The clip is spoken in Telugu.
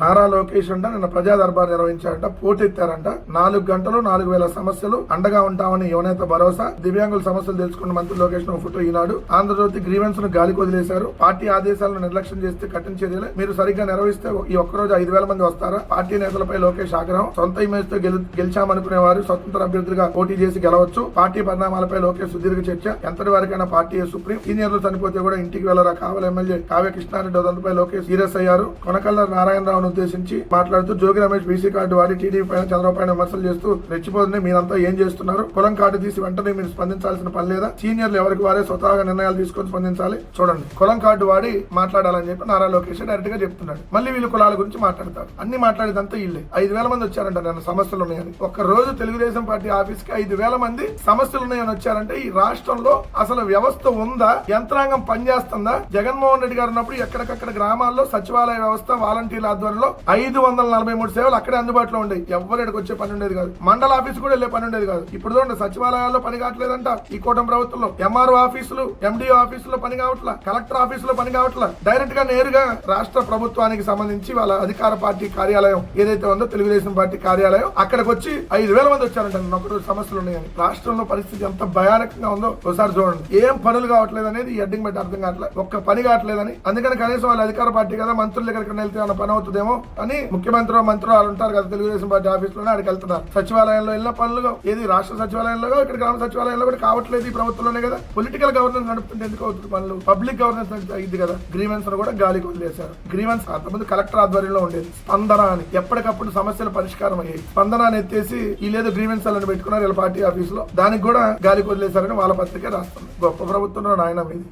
నారా లోకేష్ అంట నిన్న ప్రజా దర్బార్ నిర్వహించారంట పోటెత్తారంట. నాలుగు గంటలు నాలుగు వేల సమస్యలు అండగా ఉంటామని యువనేత భరోసా దివ్యాంగుల సమస్యలు తెలుసుకున్న మంత్రి లోకేష్ను ఫోటో ఈనాడు. ఆంధ్రజ్యోతి గ్రీవెన్స్ను గాలికి వదిలేశారు పార్టీ ఆదేశాలను నిర్లక్ష్యం చేస్తే కఠిన చర్యలు. మీరు సరిగ్గా నిర్వహిస్తే ఈ ఒక్కరోజు ఐదు వేల మంది వస్తారా? పార్టీ నేతలపై లోకేష్ ఆగ్రహం. సొంత ఇమేజ్తో గెలిచామనుకునే వారు స్వతంత్ర అభ్యర్థులుగా పోటీ చేసి గెలవచ్చు. పార్టీ పరిణామాలపై లోకేష్ సుదీర్ఘ చర్చ. ఎంతటి వరకైనా పార్టీ సుప్రీం సీనియర్లు చనిపోతే కూడా ఇంటికి వెళ్ళరా కావాలి ఎమ్మెల్యే కావ్య కృష్ణారెడ్డి వదంతిపై లోకేష్ సీరియస్ అయ్యారు. కొనకల్ల నారాయణరావును ఉద్దేశించి మాట్లాడుతూ జోగి రమేష్ బీసీ కార్డు వాడి టీడీపీ పైన చంద్రబాబు పైన విమర్శలు చేస్తూ రెచ్చిపోతుంది మీరంతా ఏం చేస్తున్నారు? పొలం కార్డు తీసి వెంటనే మీరు స్పందించాల్సిన పని లేదా? సీనియర్లు ఎవరికి వారే స్వతహాగా నిర్ణయాలు తీసుకొని స్పందించాలి? చూడండి. కులం కార్డు వాడి మాట్లాడాలని చెప్పి నారా లోకేష్ డైరెక్ట్గా చెప్తున్నాడు. మళ్ళీ వీళ్ళు కులాల గురించి మాట్లాడతారు. అన్ని మాట్లాడేదంతా ఇల్లే. ఐదు వేల మంది వచ్చారంట నేను సమస్యలు ఉన్నాయని. ఒక్క రోజు తెలుగుదేశం పార్టీ ఆఫీస్కి ఐదు వేల మంది సమస్యలు ఉన్నాయని వచ్చారంటే ఈ రాష్ట్రంలో అసలు వ్యవస్థ ఉందా? యంత్రాంగం పనిచేస్తుందా? జగన్మోహన్ రెడ్డి గారు ఉన్నప్పుడు ఎక్కడికక్కడ గ్రామాల్లో సచివాలయ వ్యవస్థ వాలంటీర్ల ఆధ్వర్యంలో ఐదు వందల నలభై మూడు సేవలు అక్కడే అందుబాటులో ఉండేవి. ఎవరు ఇక్కడికి వచ్చే పని ఉండేది కాదు. మండల ఆఫీస్ కూడా వెళ్ళే పని ఉండేది కాదు. ఇప్పుడు చూడండి సచివాలయాల్లో పని కావట్లేదంట. ఈ కూటమి ప్రభుత్వంలో ఎంఆర్ఓ ఆఫీసులు ఎండిఓ ఆఫీసులో పని కావట్లా కలెక్టర్ ఆఫీసులో పని కావట్లా. డైరెక్ట్గా నేరుగా రాష్ట్ర ప్రభుత్వానికి సంబంధించి వాళ్ళ అధికార పార్టీ కార్యాలయం ఏదైతే ఉందో తెలుగుదేశం పార్టీ కార్యాలయం అక్కడికి వచ్చి ఐదు వేల మంది వచ్చారంట. ఒకటి సమస్యలు ఉన్నాయని. రాష్ట్రంలో పరిస్థితి ఎంత భయానకంగా ఉందో ఒకసారి చూడండి. ఏం పనులు కావట్లేదు అనేది ఎడ్డింగ్ బట్టి అర్థం కావట్లేదు ఒక్క పని కావట్లేదని. అందుకని కనీసం వాళ్ళ అధికార పార్టీ కదా మంత్రుల దగ్గరికి వెళ్తే పని అవుతుందేమో అని ముఖ్యమంత్రి మంత్రులు వాళ్ళు ఉంటారు కదా తెలుగుదేశం పార్టీ ఆఫీస్లోనే అక్కడికి వెళ్తున్నారు. సచివాలయంలో వెళ్ళిన పనులు ఏది రాష్ట్ర సచివాలయంలో ఇక్కడ గ్రామ సచివాలయంలో కూడా కావట్లేదు ఈ ప్రభుత్వంలోనే కదా. పొలిటికల్ గవర్నెన్స్ నడుపుతుంటే ఎందుకు అవుతుంది పనులు? పబ్లిక్ గవర్నెన్స్ అయింది కదా. గ్రీవెన్స్ కూడా గాలికి వదిలేశారు గ్రీవెన్స్ అంతమంది కలెక్టర్ ఆధ్వర్యంలో ఉండేది. స్పందన అని. ఎప్పటికప్పుడు సమస్యల పరిష్కారం అయ్యాయి. స్పందన అని ఎత్తేసి వీళ్ళేదో గ్రీవెన్స్ అని పెట్టుకున్నారు వీళ్ళ పార్టీ ఆఫీస్లో దానికి కూడా గాలికి వదిలేశారని వాళ్ళ పత్రిక రాస్తుంది. గొప్ప ప్రభుత్వంలో నాయన ఇది.